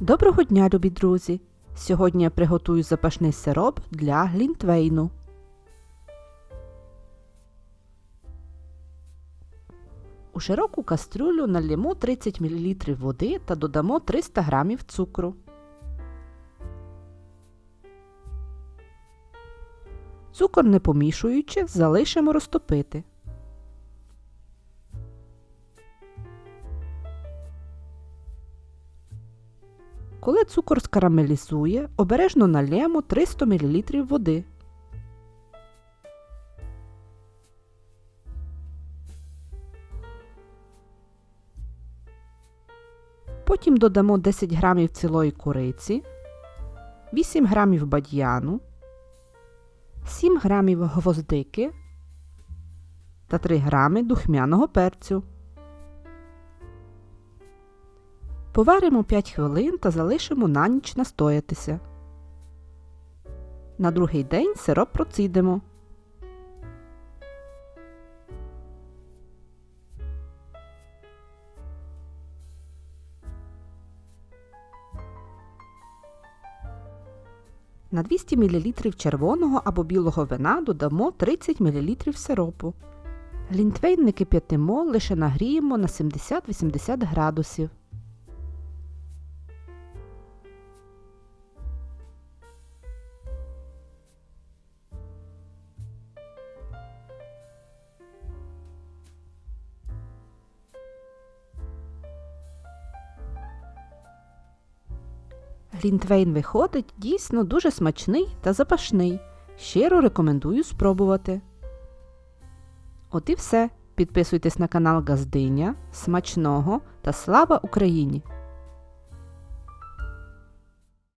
Доброго дня, любі друзі! Сьогодні я приготую запашний сироп для глінтвейну. У широку кастрюлю налємо 30 мл води та додамо 300 г цукру. Цукор не помішуючи, залишимо розтопити. Коли цукор скарамелізує, обережно налємо 300 мл води. Потім додамо 10 грамів цілої куриці, 8 грамів бадьяну, 7 грамів гвоздики та 3 грами духмяного перцю. Поваримо 5 хвилин та залишимо на ніч настоятися. На другий день сироп процідимо. На 200 мл червоного або білого вина додамо 30 мл сиропу. Глінтвейн не кип'ятимо, лише нагріємо на 70-80 градусів. Глінтвейн виходить дійсно дуже смачний та запашний. Щиро рекомендую спробувати. От і все. Підписуйтесь на канал Газдиня. Смачного та слава Україні!